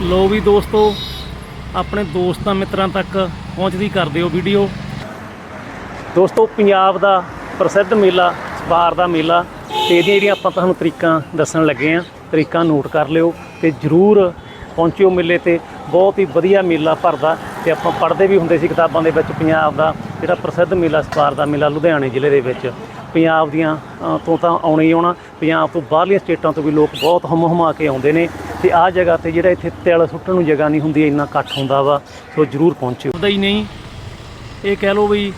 ਲੋ ਵੀ ਦੋਸਤੋ, ਆਪਣੇ ਦੋਸਤਾਂ ਮਿੱਤਰਾਂ ਤੱਕ ਪਹੁੰਚਦੀ ਕਰ ਦਿਓ ਵੀਡੀਓ ਦੋਸਤੋ, ਪੰਜਾਬ ਦਾ ਪ੍ਰਸਿੱਧ ਮੇਲਾ ਸਵਾਰ ਦਾ ਮੇਲਾ, ਤੇ ਇਹਦੀਆਂ ਜਿਹੜੀਆਂ ਆਪਾਂ ਤੁਹਾਨੂੰ ਤਰੀਕਾਂ ਦੱਸਣ ਲੱਗੇ ਆ, ਤਰੀਕਾਂ ਨੋਟ ਕਰ ਲਿਓ ਤੇ ਜਰੂਰ ਪਹੁੰਚਿਓ ਮੇਲੇ ਤੇ, ਬਹੁਤ ਹੀ ਵਧੀਆ ਮੇਲਾ ਭਰਦਾ ਤੇ ਆਪਾਂ ਪੜ੍ਹਦੇ ਵੀ ਹੁੰਦੇ ਸੀ ਕਿਤਾਬਾਂ ਦੇ ਵਿੱਚ ਪੰਜਾਬ ਦਾ, ਜਿਹੜਾ ਪ੍ਰਸਿੱਧ ਮੇਲਾ ਸਵਾਰ ਦਾ ਮੇਲਾ ਲੁਧਿਆਣੇ ਜ਼ਿਲ੍ਹੇ ਦੇ ਵਿੱਚ। ਪੰਜਾਬ ਦੀਆਂ ਤੋਂ ਤਾਂ ਆਉਣਾ ਹੀ ਆਉਣਾ, ਪੰਜਾਬ ਤੋਂ ਬਾਹਰਲੀਆਂ ਸਟੇਟਾਂ ਤੋਂ ਵੀ ਲੋਕ ਬਹੁਤ ਹਮ ਹਮਾ ਕੇ ਆਉਂਦੇ ਨੇ ਤੇ ਆਹ ਜਗ੍ਹਾ ਤੇ ਜਿਹੜਾ ਇੱਥੇ ਤਿਲ ਸੁੱਟਣ ਨੂੰ ਜਗ੍ਹਾ ਨਹੀਂ ਹੁੰਦੀ, ਇੰਨਾ ਇਕੱਠ ਹੁੰਦਾ ਵਾ, ਸੋ ਜਰੂਰ ਪਹੁੰਚਿਓ। ਉਹਦਾ ਹੀ ਨਹੀਂ। ਇਹ ਕਹਿ ਲਓ ਵੀ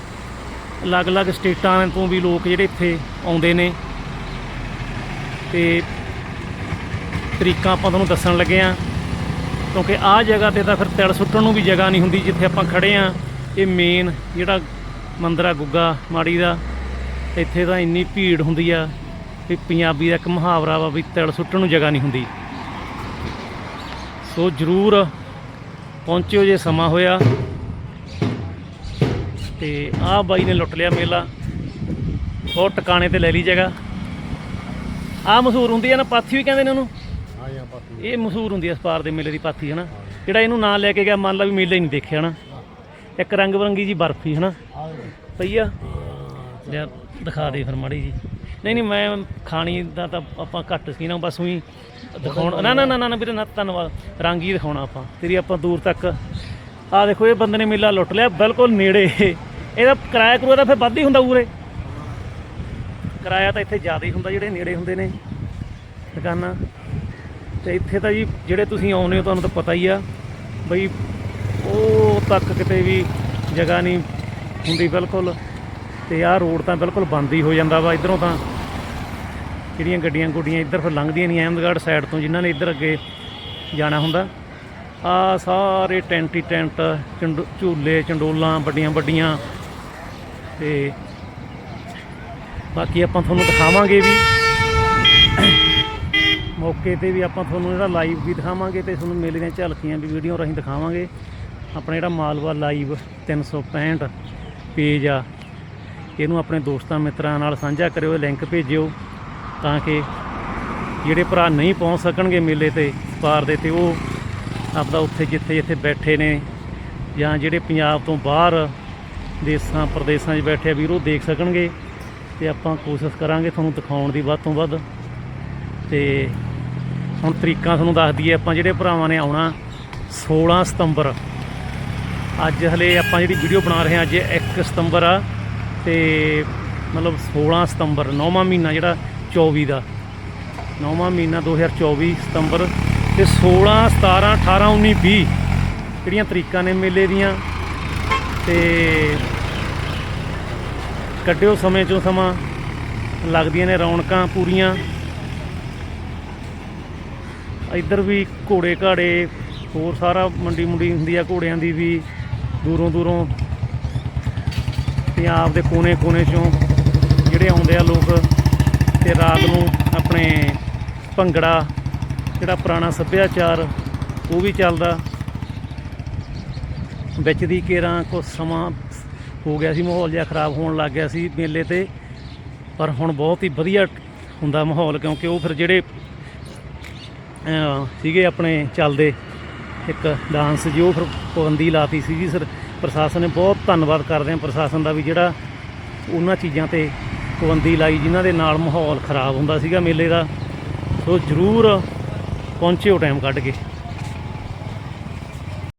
ਅਲੱਗ-ਅਲੱਗ ਸਟੇਟਾਂ ਤੋਂ ਵੀ ਲੋਕ ਜਿਹੜੇ ਇੱਥੇ ਆਉਂਦੇ ਨੇ। ਤੇ ਤਰੀਕਾਂ ਆਪਾਂ ਤੁਹਾਨੂੰ ਦੱਸਣ ਲੱਗੇ ਆ। ਕਿਉਂਕਿ ਆਹ ਜਗ੍ਹਾ ਤੇ ਤਾਂ ਫਿਰ ਤਿਲ ਸੁੱਟਣ ਨੂੰ ਵੀ ਜਗ੍ਹਾ ਨਹੀਂ ਹੁੰਦੀ ਜਿੱਥੇ ਆਪਾਂ ਖੜੇ ਆ। ਇਹ ਮੇਨ ਜਿਹੜਾ ਮੰਦਰ ਆ ਗੁੱਗਾ ਮਾੜੀ ਦਾ, ਇੱਥੇ ਤਾਂ ਇੰਨੀ ਭੀੜ ਹੁੰਦੀ ਆ ਵੀ ਪੰਜਾਬੀ ਦਾ ਇੱਕ ਮੁਹਾਵਰਾ ਵਾ ਵੀ ਤਿਲ ਸੁੱਟਣ ਨੂੰ ਜਗ੍ਹਾ ਨਹੀਂ ਹੁੰਦੀ। ਸੋ ਜਰੂਰ ਪਹੁੰਚਿਓ ਜੇ ਸਮਾਂ ਹੋਇਆ। ਤੇ ਆਹ ਬਾਈ ਨੇ ਲੁੱਟ ਲਿਆ ਮੇਲਾ। ਬਹੁਤ ਟਿਕਾਣੇ ਤੇ ਲੈ ਲਈ ਜਗ੍ਹਾ। ਆਹ ਮਸ਼ਹੂਰ ਹੁੰਦੀ ਆ ਨਾ, ਪਾਥੀ ਵੀ ਕਹਿੰਦੇ ਨੇ ਉਹਨੂੰ। ਇਹ ਮਸ਼ਹੂਰ ਹੁੰਦੀ ਆ ਸਪਾਰ ਦੇ ਮੇਲੇ ਦੀ ਪਾਥੀ ਹਨਾ? ਜਿਹੜਾ ਇਹਨੂੰ ਨਾਂ ਲੈ ਕੇ ਗਿਆ ਮੰਨ ਲਾ ਵੀ ਮੇਲੇ ਹੀ ਨਹੀਂ ਦੇਖਿਆ ਹਨਾ? ਇੱਕ ਰੰਗ ਬਰੰਗੀ ਜੀ ਬਰਫੀ ਹਨਾ? ਪਈ ਆ? ਲਿਆ ਦਿਖਾ ਦੇ ਫਿਰ ਮਾੜੀ ਜੀ। ਨਹੀਂ ਨਹੀਂ ਮੈਂ ਖਾਣੀ ਦਾ ਤਾਂ ਆਪਾਂ ਘੱਟ ਸੀ ਨਾ ਬਸ ਉਹੀ ਦਿਖਾਉਣ ਨਾ ਨਾ ਨਾ ਨਾ ਵੀਰੇ ਨਾ ਧੰਨਵਾਦ। ਰੰਗ ਹੀ ਦਿਖਾਉਣਾ ਆਪਾਂ ਤੇਰੀ ਆਪਾਂ ਦੂਰ ਤੱਕ। ਆ ਦੇਖੋ ਇਹ ਬੰਦੇ ਨੇ ਮੇਲਾ ਲੁੱਟ ਲਿਆ ਬਿਲਕੁਲ ਨੇੜੇ। ਇਹਦਾ ਕਿਰਾਇਆ ਕਰੂਆ ਤਾਂ ਫਿਰ ਵੱਧ ਹੀ ਹੁੰਦਾ ਉਰੇ। ਕਿਰਾਇਆ ਤਾਂ ਇੱਥੇ ਜ਼ਿਆਦਾ ਹੀ ਹੁੰਦਾ ਜਿਹੜੇ ਨੇੜੇ ਹੁੰਦੇ ਨੇ। ਦੁਕਾਨਾਂ। ਤੇ ਇੱਥੇ ਤਾਂ ਜੀ ਜਿਹੜੇ ਤੁਸੀਂ ਆਉਂਦੇ ਹੋ ਤੁਹਾਨੂੰ ਤਾਂ ਪਤਾ ਹੀ ਆ ਬਈ ਉਹ ਤੱਕ ਕਿਤੇ ਵੀ ਜਗ੍ਹਾ ਨਹੀਂ ਹੁੰਦੀ ਬਿਲਕੁਲ ਤੇ ਆਹ ਰੋਡ ਤਾਂ ਬਿਲਕੁਲ ਬੰਦ ਹੀ ਹੋ ਜਾਂਦਾ ਵਾ ਇਧਰੋਂ ਤਾਂ। ਜਿਹੜੀਆਂ ਗੱਡੀਆਂ ਗੁੱਡੀਆਂ ਇੱਧਰ ਫਿਰ ਲੰਘਦੀਆਂ ਨਹੀਂ, ਅਹਿਮਦਗੜ੍ਹ ਸਾਈਡ ਤੋਂ ਜਿਨ੍ਹਾਂ ਨੇ ਇੱਧਰ ਅੱਗੇ ਜਾਣਾ ਹੁੰਦਾ। ਆ ਸਾਰੇ ਟੈਂਟ ਹੀ ਟੈਂਟ, ਚੰਡ- ਝੂਲੇ, ਚੰਡੋਲਾਂ, ਵੱਡੀਆਂ ਵੱਡੀਆਂ ਤੇ ਬਾਕੀ ਆਪਾਂ ਤੁਹਾਨੂੰ ਦਿਖਾਵਾਂਗੇ ਵੀ ਮੌਕੇ ਤੇ ਵੀ ਆਪਾਂ ਤੁਹਾਨੂੰ ਜਿਹੜਾ ਲਾਈਵ ਵੀ ਦਿਖਾਵਾਂਗੇ ਤੇ ਤੁਹਾਨੂੰ ਮੇਲੇ ਦੀਆਂ ਝਲਕੀਆਂ ਵੀ ਵੀਡੀਓ ਰਾਹੀਂ ਦਿਖਾਵਾਂਗੇ। ਆਪਣਾ ਜਿਹੜਾ ਮਾਲਵਾ ਲਾਈਵ 365 ਪੇਜ ਆ। ਇਹਨੂੰ ਆਪਣੇ ਦੋਸਤਾਂ ਮਿੱਤਰਾਂ ਨਾਲ ਸਾਂਝਾ ਕਰਿਓ ਲਿੰਕ ਭੇਜਿਓ ਤਾਂ ਕਿ ਜਿਹੜੇ ਭਰਾ ਨਹੀਂ ਪਹੁੰਚ ਸਕਣਗੇ ਮੇਲੇ ਤੇ, ਪਾਰ ਦੇ ਤੇ ਉਹ ਆਪਦਾ ਉੱਥੇ ਜਿੱਥੇ ਜਿੱਥੇ ਬੈਠੇ ਨੇ ਜਾਂ ਜਿਹੜੇ ਪੰਜਾਬ ਤੋਂ ਬਾਹਰ ਦੇਸਾਂ ਪ੍ਰਦੇਸਾਂ 'ਚ ਬੈਠੇ ਆ ਵੀਰ, ਉਹ ਦੇਖ ਸਕਣਗੇ ਤੇ ਆਪਾਂ ਕੋਸ਼ਿਸ਼ ਕਰਾਂਗੇ ਤੁਹਾਨੂੰ ਦਿਖਾਉਣ ਦੀ ਵੱਧ ਤੋਂ ਵੱਧ। ਤੇ ਹੁਣ ਤਰੀਕਾਂ ਤੁਹਾਨੂੰ ਦੱਸ ਦਈਏ ਆਪਾਂ ਜਿਹੜੇ ਭਰਾਵਾਂ ਨੇ ਆਉਣਾ 16 ਸਤੰਬਰ। ਅੱਜ ਹਲੇ ਆਪਾਂ ਜਿਹੜੀ ਵੀਡੀਓ ਬਣਾ ਰਹੇ ਹਾਂ, ਅੱਜ 1 ਸਤੰਬਰ ਆ ਤੇ ਮਤਲਬ 16 ਸਤੰਬਰ 9ਵਾਂ ਮਹੀਨਾ ਜਿਹੜਾ 24 ਦਾ। 9ਵਾਂ ਮਹੀਨਾ 2024 ਸਤੰਬਰ ਤੇ 16 17 18 19 20 ਜਿਹੜੀਆਂ ਤਰੀਕਾਂ ਨੇ ਮੇਲੇ ਦੀਆਂ। ਤੇ ਕੱਢਿਓ ਸਮੇਂ ਚੋਂ ਸਮਾਂ, ਲੱਗਦੀਆਂ ਨੇ ਰੌਣਕਾਂ ਪੂਰੀਆਂ। ਇੱਧਰ ਵੀ ਘੋੜੇ ਘਾੜੇ, ਹੋਰ ਸਾਰਾ ਮੰਡੀ ਮੁੰਡੀ ਹੁੰਦੀ ਆ ਘੋੜਿਆਂ ਦੀ ਵੀ, ਦੂਰੋਂ ਦੂਰੋਂ। ਪੰਜਾਬ ਦੇ ਕੋਨੇ-ਕੋਨੇ ਚੋਂ ਜਿਹੜੇ ਆਉਂਦੇ ਆ ਲੋਕ, ਤੇ ਰਾਤ ਨੂੰ ਆਪਣੇ ਭੰਗੜਾ, ਜਿਹੜਾ ਪੁਰਾਣਾ ਸੱਭਿਆਚਾਰ, ਉਹ ਵੀ ਚੱਲਦਾ। ਵਿੱਚ ਦੀ ਕੇਰਾਂ ਕੁਛ ਸਮਾਂ ਹੋ ਗਿਆ ਸੀ, ਮਾਹੌਲ ਜਿਹਾ ਖਰਾਬ ਹੋਣ ਲੱਗ ਗਿਆ ਸੀ ਮੇਲੇ ਤੇ, ਪਰ ਹੁਣ ਬਹੁਤ ਹੀ ਵਧੀਆ ਹੁੰਦਾ ਮਾਹੌਲ, ਕਿਉਂਕਿ ਉਹ ਫਿਰ ਜਿਹੜੇ ਸੀਗੇ ਆਪਣੇ ਚੱਲਦੇ। ਇੱਕ ਡਾਂਸ ਜੀ ਉਹ ਫਿਰ ਪਾਬੰਦੀ ਲਾਤੀ ਸੀਗੀ ਸਰ। ਪ੍ਰਸ਼ਾਸਨ ਨੇ ਬਹੁਤ ਧੰਨਵਾਦ ਕਰਦੇ ਹਾਂ ਪ੍ਰਸ਼ਾਸਨ ਦਾ ਵੀ ਜਿਹੜਾ ਉਹਨਾਂ ਚੀਜ਼ਾਂ ਤੇ ਪਾਬੰਦੀ ਲਾਈ ਜਿਨ੍ਹਾਂ ਦੇ ਨਾਲ ਮਾਹੌਲ ਖਰਾਬ ਹੁੰਦਾ ਸੀਗਾ ਮੇਲੇ ਦਾ। ਸੋ ਜ਼ਰੂਰ ਪਹੁੰਚਿਓ ਟਾਈਮ ਕੱਢ ਕੇ।